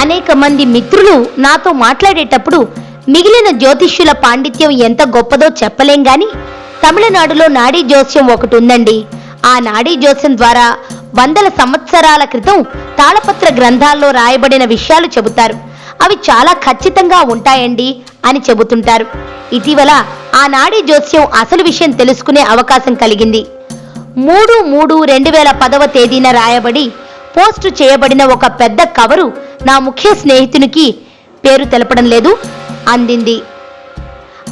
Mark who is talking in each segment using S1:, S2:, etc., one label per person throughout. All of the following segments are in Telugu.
S1: అనేక మంది మిత్రులు నాతో మాట్లాడేటప్పుడు మిగిలిన జ్యోతిష్యుల పాండిత్యం ఎంత గొప్పదో చెప్పలేం గాని తమిళనాడులో నాడీ జ్యోస్యం ఒకటి ఉందండి. ఆ నాడీ జ్యోస్యం ద్వారా వందల సంవత్సరాల క్రితం తాళపత్ర గ్రంథాల్లో రాయబడిన విషయాలు చెబుతారు. అవి చాలా ఖచ్చితంగా ఉంటాయండి అని చెబుతుంటారు. ఇటీవల ఆ నాడీ జోస్యం అసలు విషయం తెలుసుకునే అవకాశం కలిగింది. మూడు మూడు రెండు వేల పదవ తేదీన రాయబడి పోస్టు చేయబడిన ఒక పెద్ద కవరు నా ముఖ్య స్నేహితునికి పేరు తెలపడం లేదు అందింది.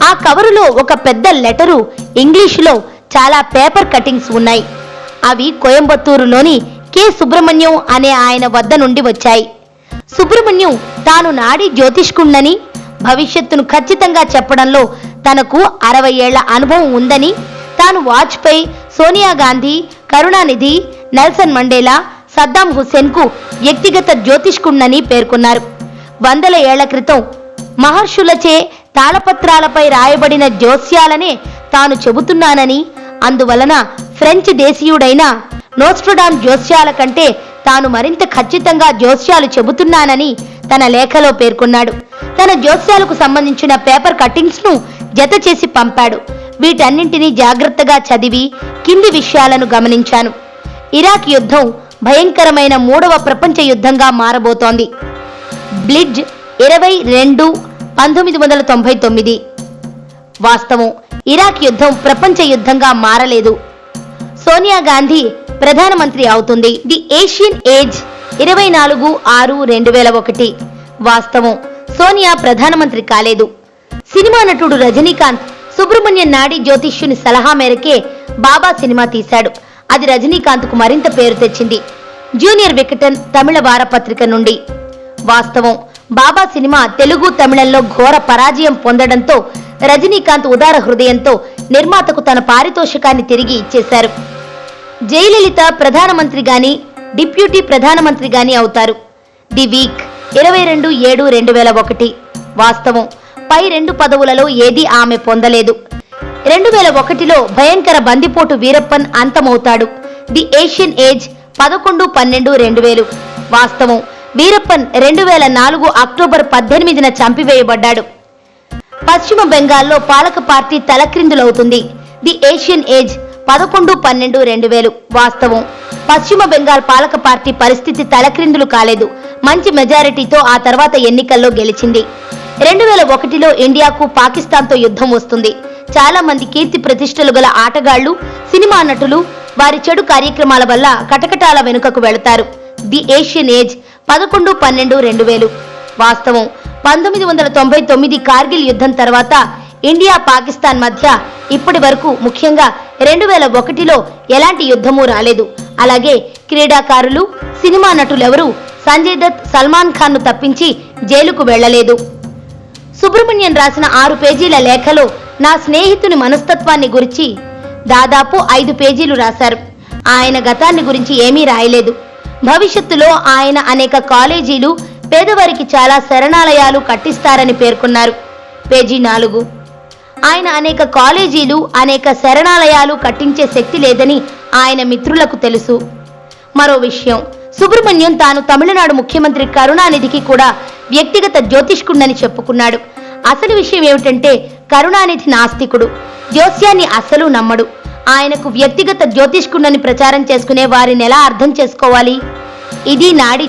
S1: ఆ కవరులో ఒక పెద్ద లెటరు ఇంగ్లీషులో చాలా పేపర్ కటింగ్స్ ఉన్నాయి. అవి కోయంబత్తూరులోని కె. సుబ్రహ్మణ్యం అనే ఆయన వద్ద నుండి వచ్చాయి. సుబ్రహ్మణ్యం తాను నాడి జ్యోతిష్కుండని భవిష్యత్తును ఖచ్చితంగా చెప్పడంలో తనకు అరవై ఏళ్ళ అనుభవం ఉందని తాను Vajpayee Sonia Gandhi Karunanidhi Nelson Mandela Saddam హుసేన్కు వ్యక్తిగత జ్యోతిష్కుండని పేర్కొన్నారు. వందల ఏళ్ళ క్రితం మహర్షులచే తాళపత్రాలపై రాయబడిన జోస్యాలనే తాను చెబుతున్నానని అందువలన ఫ్రెంచ్ దేశీయుడైన నోస్ట్రడామ్ జోస్యాల కంటే తాను మరింత ఖచ్చితంగా జోస్యాలు చెబుతున్నానని తన లేఖలో పేర్కొన్నాడు. తన జోస్యాలకు సంబంధించిన పేపర్ కట్టింగ్స్ను జత చేసి పంపాడు. వీటన్నింటినీ జాగ్రత్తగా చదివి కింది విషయాలను గమనించాను. ఇరాక్ యుద్ధం భయంకరమైన మూడవ ప్రపంచ యుద్ధంగా మారబోతోంది. బ్లిడ్జ్ ఇరవై రెండు పంతొమ్మిది వందల తొంభై తొమ్మిది. వాస్తవం ఇరాక్ యుద్ధం ప్రపంచ యుద్ధంగా మారలేదు. సోనియా గాంధీ ప్రధానమంత్రి అవుతుంది. ది ఏషియన్ ఏజ్ ఇరవై నాలుగు ఆరు రెండు వేల ఒకటి. వాస్తవం సోనియా ప్రధానమంత్రి కాలేదు. సినిమా నటుడు రజనీకాంత్ సుబ్రహ్మణ్యం నాడి జ్యోతిష్యుని సలహా మేరకే బాబా సినిమా తీశాడు. అది రజనీకాంత్కు మరింత పేరు తెచ్చింది. జూనియర్ వికటన్ తమిళ వారపత్రిక నుండి. వాస్తవం బాబా సినిమా తెలుగు తమిళంలో ఘోర పరాజయం పొందడంతో రజనీకాంత్ ఉదార హృదయంతో నిర్మాతకు తన పారితోషికాన్ని తిరిగి ఇచ్చేశారు. జయలలిత ప్రధానమంత్రి గాని డిప్యూటీ ప్రధానమంత్రి గాని అవుతారు. ది వీక్ ఇరవై రెండు ఏడు రెండు వేల ఒకటి. వాస్తవం పై రెండు పదవులలో ఏదీ ఆమె పొందలేదు. రెండు వేల ఒకటిలో భయంకర బందిపోటు వీరప్పన్ అంతమవుతాడు. ది ఏషియన్ ఏజ్ పదకొండు పన్నెండు రెండు వేలు. వాస్తవం వీరప్పన్ రెండు వేల నాలుగు అక్టోబర్ పద్దెనిమిదిన చంపివేయబడ్డాడు. పశ్చిమ బెంగాల్లో పాలక పార్టీ తలక్రిందులవుతుంది. ది ఏషియన్ ఏజ్ పదకొండు పన్నెండు రెండు వేలు. వాస్తవం పశ్చిమ బెంగాల్ పాలక పార్టీ పరిస్థితి తలక్రిందులు కాలేదు. మంచి మెజారిటీతో ఆ తర్వాత ఎన్నికల్లో గెలిచింది. రెండు వేల ఒకటిలో ఇండియాకు పాకిస్తాన్తో యుద్ధం వస్తుంది. చాలా మంది కీర్తి ప్రతిష్టలు గల ఆటగాళ్ళు సినిమా నటులు వారి చెడు కార్యక్రమాల వల్ల కటకటాల వెనుకకు వెళతారు. ది ఏషియన్ ఏజ్ పదకొండు పన్నెండు రెండు వేలు. వాస్తవం పంతొమ్మిది వందల తొంభై తొమ్మిది కార్గిల్ యుద్ధం తర్వాత ఇండియా పాకిస్తాన్ మధ్య ఇప్పటి వరకు ముఖ్యంగా రెండు వేల ఒకటిలో ఎలాంటి యుద్ధమూ రాలేదు. అలాగే క్రీడాకారులు సినిమా నటులెవరూ సంజయ్ దత్ సల్మాన్ ఖాన్ను తప్పించి జైలుకు వెళ్ళలేదు. సుబ్రహ్మణ్యం రాసిన ఆరు పేజీల లేఖలో నా స్నేహితుని మనస్తత్వాన్ని గురించి దాదాపు ఐదు పేజీలు రాశారు. ఆయన గతాన్ని గురించి ఏమీ రాయలేదు. భవిష్యత్తులో ఆయన అనేక కాలేజీలు పేదవారికి చాలా శరణాలయాలు కట్టిస్తారని పేర్కొన్నారు. పేజీ నాలుగు. ఆయన అనేక కాలేజీలు అనేక శరణాలయాలు కట్టించే శక్తి లేదని ఆయన మిత్రులకు తెలుసు. మరో విషయం. సుబ్రహ్మణ్యం తాను తమిళనాడు ముఖ్యమంత్రి కరుణానిధికి కూడా వ్యక్తిగత జ్యోతిష్కుండని చెప్పుకున్నాడు. అసలు విషయం ఏమిటంటే కరుణానిధి నాస్తికుడు. జ్యోస్యాన్ని అస్సలు నమ్మడు. ఆయనకు వ్యక్తిగత జ్యోతిష్కుండని ప్రచారం చేసుకునే వారిని ఎలా అర్థం చేసుకోవాలి. ఇది నాడి